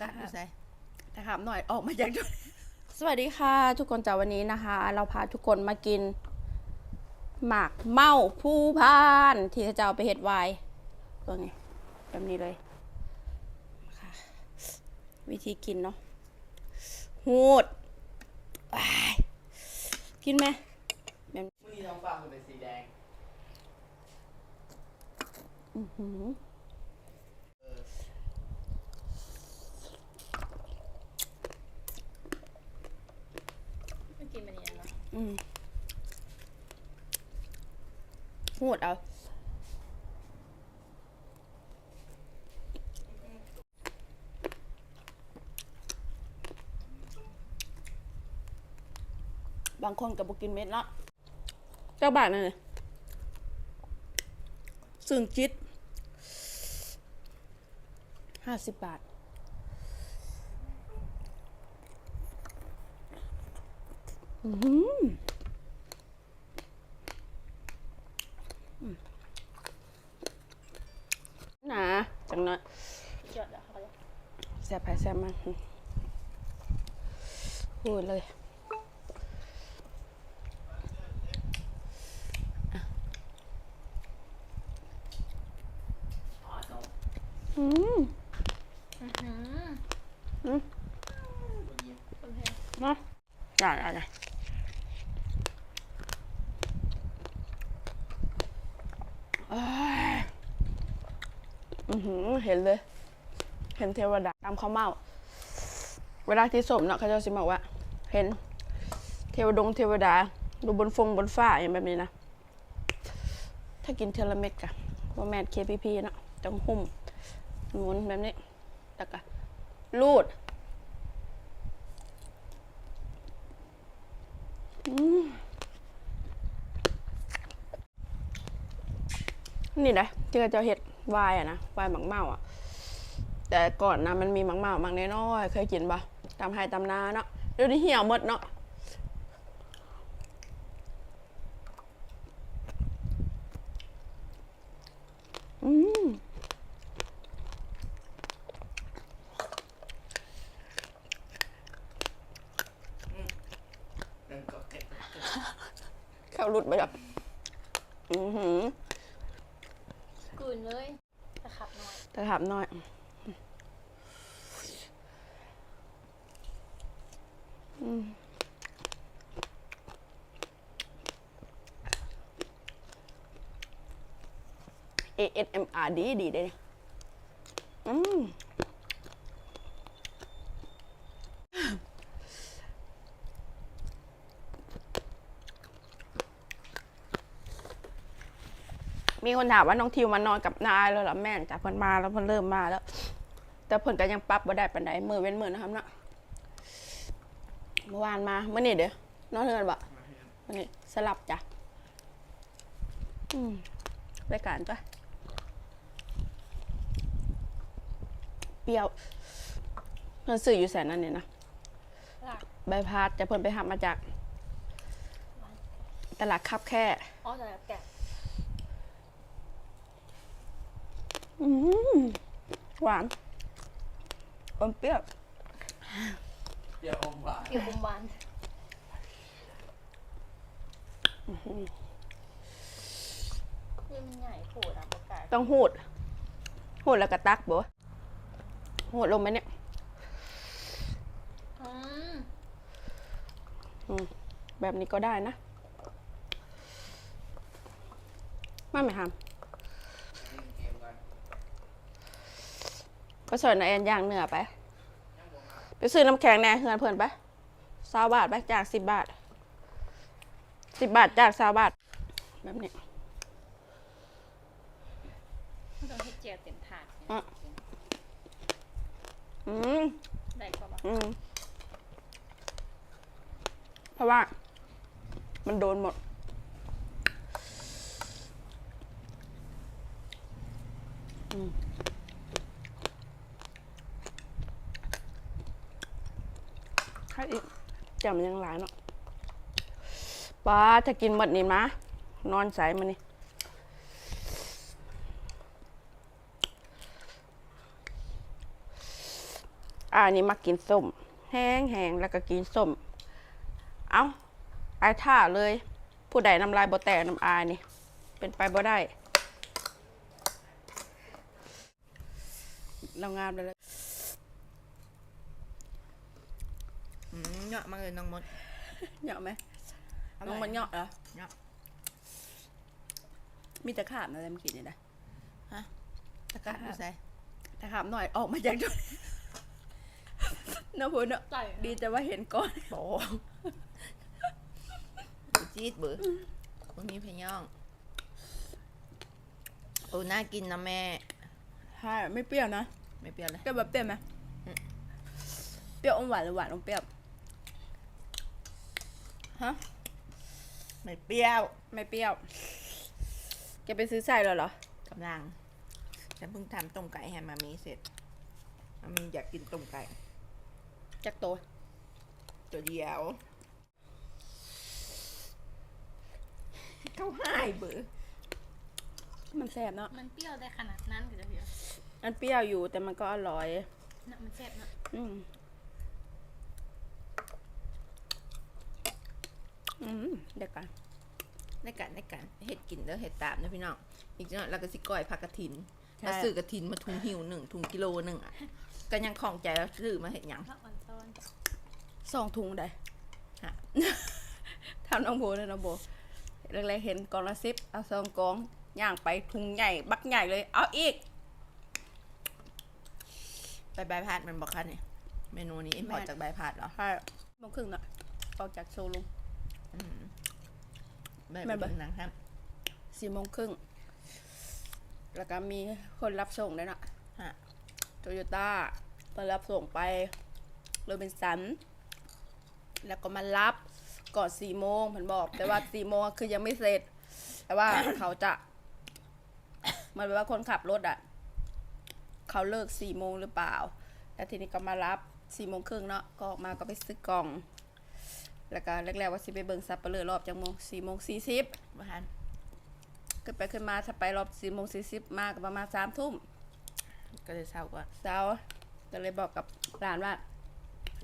กะอยู่ใส่แต่ถามหน่อยออกมาจากจุดสวัสดีค่ะ ทุกคนจากวันนี้นะคะ เราพาทุกคนมากิน หมากเมาผู้พาน ที่เขาจะเอาไปเฮ็ดไวน์ตัวนี้แบบนี้เลยค่ะวิธีกินเนาะหูดอ้ายกินไหมแบบมื่อนี้ท้องฟ้ามันเป็นสีแดง อื้อหือ ไม่กินมันนี้เนาะ อืมหูดเอาบางคนกับบกินเม็ดละเจ้าบาทนั่นเลยซึ่งจิตห้าสิบบาท อืม หนาจังน้อยแซ่บไปแซ่บมากพูดเลย อ๋อสอง อืม อือหือ อืม ตัวนี้ โอเค มาได้ได้ได้เอ้ย อือหือเห็นเลย เห็นเทวดาตามเขาวเมา เวลาที่สมเนาะเขาจะสิบอกว่า เห็น เทวดงเทวดาดูบนฟงบนฟ้าอย่างแบบนี้นะ ถ้ากินเทอลเม็ดกะว่าแมนเคพีพีเนาะต้องหุ้มหมุนแบบนี้แล้วก็รูดนี่นะที่เขาจะเห็ด วายอะนะวายหมักเมาอะแต่ก่อนนะมันมีหมักเมาหมักน้อยๆเคยกินปะตามไฮตามนาเนาะเดี๋ยวนี้เหี่ยวหมดเนาะอืมหนึ่งก็เก็บเข้ารุดไปแบบอือหือ กืนเลยต แต่ถามหน่อย อืม ASMR ดีดีเลยอืม มีคนถามว่าน้องทิวมานอนกับนายแล้วเหรอแม่นจ้ะเพิ่นมาแล้วเพิ่นเริ่มมาแล้ว แต่เพิ่นก็ยังปรับบ่ได้ปานใดมือเว้นมือนะครับเนาะเมื่อวานมาเมื่อนี้เด้อนอนเฮือนบ่วันนี้สลับจ้ะอืมรายการจ้ะเปรี้ยวเพิ่นซื้ออยู่แสนนั่นนี่นะหลักใบพัดแต่เพิ่นไปหับมาจาก ตลาดคับแค่อ๋อแต่แกะอืม หวานอมเปรี้ยวเดี๋ยวอมหวานอยู่คุมบานคือมันใหญ่โผล่อะประกาศต้องหูดหูดแล้วก็ตักบ่หูดลงไปเนี่ยอืมอืมแบบนี้ก็ได้นะมาไหมครับ เก็บกัน ก็สอนนาแอนย่างเนื้อไป ไปซื้อน้ำแข็งแหน่เฮือนเพิ่นไปสาบาทไปจากสิบบาทสิบบาทจากสาบาทแบบนี้มันต้องให้เจียวเต็มถาดเนี่ยอะอืมได้กว่าปะอืมเพราะว่า มันโดนหมด อืม ใครอีกจำยังหลายเนาะป้าถ้ากินหมดนี่มะนอนใสมานี่อ่านี่มากินส้ม แห้งแห้งแล้วก็กินส้ม เอาไอ้ท่าเลย ผู้ใดน้ำลายบ่แตกน้ำอายนี่ เป็นไปบ่ได้เรางามเลย อืมเนาะมาเลยน้องมดเหยาะไหมน้องมันเหยาะเหรอเหยาะมีแต่ขาบอะไรเมื่อกี้นี่นะตะกร้าผู้ใส่แต่ขาบหน่อยออกมาจากจุดเนาะพูดเนาะไก่ดีแต่ว่าเห็นก้อนโบจีดเบือวันนี้พะย่องโอ้น่ากินนะแม่ใช่ไม่เปรี้ยวนะ ไม่เปรี้ยวเลยเปรี้ยวแบบเปรี้ยวไหมเปรี้ยวอมหวานหรือหวานอมเปรี้ยว ฮะ ไม่เปรี้ยวไม่เปรี้ยว แกไปซื้อใส่แล้วเหรอ กำลัง ฉันเพิ่งทำต้มไก่ให้มามีเสร็จมามีอยากกินต้มไก่จักโต ตัวเดียว เขาให้เบือมันแซ่บเนาะ มันเปรี้ยวได้ขนาดนั้นก็จะเดียวมันเปรี้ยวอยู่แต่มันก็อร่อย น่ะมันแซ่บเนอะอืม อืมเดี๋ยวกันในการในการเห็ดกินแล้วเห็ดตามนะพี่น้องอีกหน่อยเราก็สิก้อยผักกระถินใช่แล้วซื้อกระถินมาทุงหิวหนึ่งทุงกิโลหนึ่งอะก็ยังของใจแล้วซื้อมาเห็ดหยังผักอ่อนซ้อนสองถุงได้ฮะ ทำน้องโบเลยน้องโบแรกๆเห็นกองละสิบเอาสองกองย่างไปถุงใหญ่ บักใหญ่เลย เอาอีก ไปใบายพาดมันบอกค่ะเนี่ยเมนูนี้อินพอร์ตแม่จากใบายพาดเหรอ ใช่โมงครึ่งเนาะออกจากโชว์รูม อืมใบแม่ไปนบ่เบิ่งหนังครับสี่โมงครึ่ง แล้วก็มีคนรับส่งด้วยเนาะฮะโตโยต้ามารับส่งไปโรบินสัน แล้วก็มารับก่อนสี่โมงผมบอก แต่ว่าสี่โมงอะคือยังไม่เสร็จ แต่ว่าเขาจะเหมันแปลว่าคนขับรถอะ เขาเลิกสี่โมงหรือเปล่า แล้วทีนี้ก็มารับสี่โมงครึ่งเนาะ ก็ออกมาก็ไปซื้อกล่อง แล้วก็แรกๆว่าสิไปเบิ่งซับเปลือรอบจังโมงสี่โมงสี่สิบบ้านขึ้นไปขึ้นมาถ้าไปรอบสี่โมงสี่สิบมาก็ประมาณสามทุ่มก็เลยเศร้ากว่าเช้าก็เลยบอกกับหลานว่า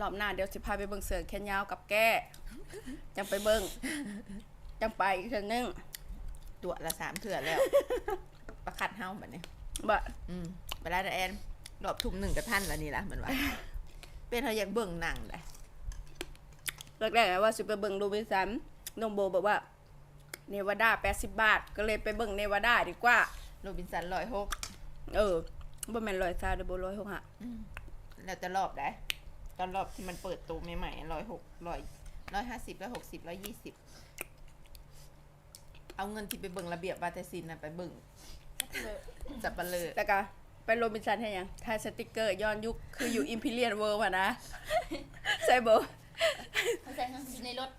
รอบหน้าเดี๋ยวสิพาไปเบิ่งเสือแขนยาวกับแก้จังไปเบิ่งจังไปอีกเทื่อนึงตัวละสามเถื่อแล้ว ประคัดเฮ้าแบบนี้บ่อืมเวลาแต่แอนรอบทุ่มหนึ่งกับท่านแล้วนี่ละเหมือนว่า เป็นเขาอยากเบิ่งหนังเลย แรกๆอะว่าสิไปเบิ่งโรบินสันน้องโบบอกว่าเนวาดา80บาท ก็เลยไปเบิ่งเนวาดาดีกว่า โรบินสันร้อยหกเออบ่แม่นร้อยซาเดอบ่ร้อยหกฮะแล้วจะรอบได้ตอนรอบที่มันเปิดตัวใหม่ๆร้อยหกร้อยร้อยห้าสิบร้อยหกสิบร้อยยี่สิบเอาเงินที่ไปเบิ่งระเบียบวาทศิลป์นะไปเบิ่งจับปะเลยแล้วก็ไปโรบินสันให้หยังถ่ายสติกเกอร์ย้อนยุคคืออยู่ Imperial World อะนะใช่บ่มัน ใส่ทั้งอยู่ในรถ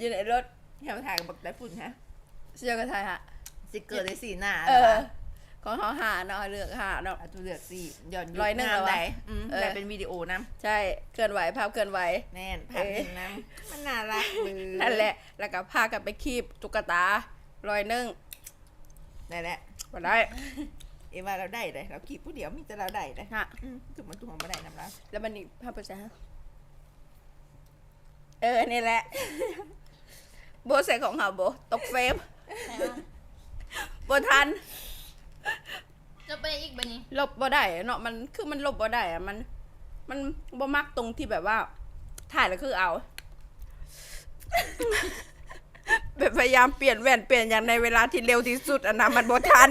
อยู่ในรถแถวถ่ายกับบักได้ฝุ่นฮะเสื้อก็ถ่ายฮะสติกเกอร์ได้สีหน้าเออนะของเขาหาเนาะเลือกหาเนาะเอาตัวเลือกสีย้อนยุคร้อยหนึ่งเหรอวะได้อืมเออได้เป็นวิดีโอนะใช่เคลื่อนไหวภาพเคลื่อนไหวแน่นภาพหนึ่งนะมันน่ารักมือนั่นแหละ แล้วก็พากันไปคีบตุ๊กตาลอยหนึ่งได้แหละก็ได้เอว่าเราได้เลยเราขี่ผู้เดียวมีแต่เราได้เลยฮะอืมถึงมันตัวมาได้น้ำลายแล้วมันนี่ภาพประจา เออ นี่แหละ โบใส่ของเขาโบ ตกเฟรมไหนว่าโบทัน จะไปอีกบันนี้ลบบ่ได้เนาะมันคือมันลบบ่ได้อะมัน มันบ่มักตรงที่แบบว่า ถ่ายแล้วคือเอา แบบพยายามเปลี่ยนแว่นเปลี่ยนอย่างในเวลาที่เร็วที่สุดอันนะมันบ่ทัน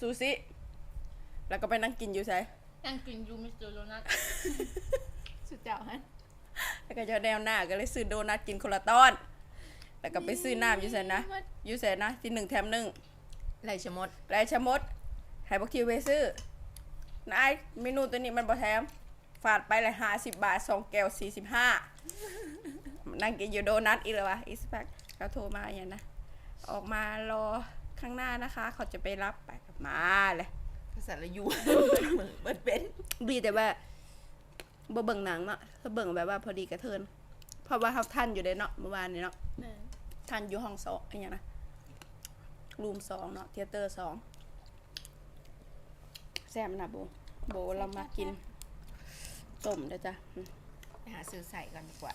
ซูซิ แล้วก็ไปนั่งกินอยู่ใช่ยังกินยูมิสเตอร์โดนัทสุดเจ้าฮะ แล้วก็จะแนวหน้าก็เลยซื้อโดนัทกินคนละตอน แล้วก็ไปซื้อน้ำอยู่ใส่นะอยู่ใส่นะที่หนึ่งแถมหนึ่งไรชะมดไรชะมดให้บักทีไปซื้อนายเมนูตัวนี้มันบ่แถมฝาดไปเลยห้าสิบบาทสองแก้วสี่สิบห้านั่งกินอยู่โดนัทอีกแล้ววะอีสปักเขาโทรมาอย่างนะ ออกมารอข้างหน้านะคะ เขาจะไปรับไปกลับมาเลยภาษาละยูมือเบิดเป็นดีแต่ว่า บ่เบิ่งหนังเนาะถ้าเบิ่งแบบว่าพอดีกระเทินเพราะว่าเขาท่านอยู่ได้เนาะเมื่อวานนี้เนาะเออท่านอยู่ห้องสองอะไรอย่างนะรูมสองเนาะเทยเตอร์สองแซมนะโบโบเรามากินแกต้มนะจ๊ะอืมไปหาซื้อใส่ก่อนดีกว่า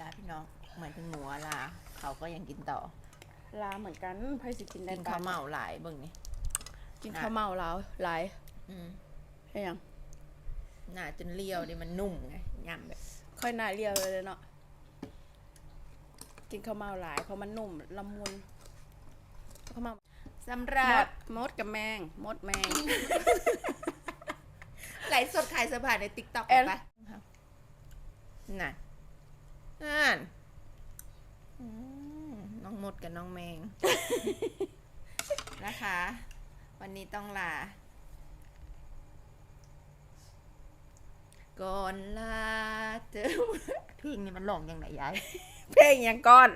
ลาพี่น้องเหมือนถึงหนัวลาเขาก็ยังกินต่อ ลาเหมือนกันไพ่สิกินได้กินข้าวเมาหลายเบิ่งนี่กินข้าวเมาแล้วหลาย อืมใช่ยัง หน้าจนเลี้ยวดิมันนุ่มไงย่ำแบบค่อยหน่าเรียวเลยเนาะกินข้าวเมาหลายเพราะมันนุ่มละมุนข้าวเมาสำหมรับดมดกับแมงมดแมงไลฟ์สดขายเสื้อผ้าในติ๊กต็อกแอนปะน่ะนั่นอืมน้องมดกับน้องแมงนะคะ วันนี้ต้องลา ก่อนลาเจอเพลงนี้มันหลงยังไงยาย เพลงยังก่อน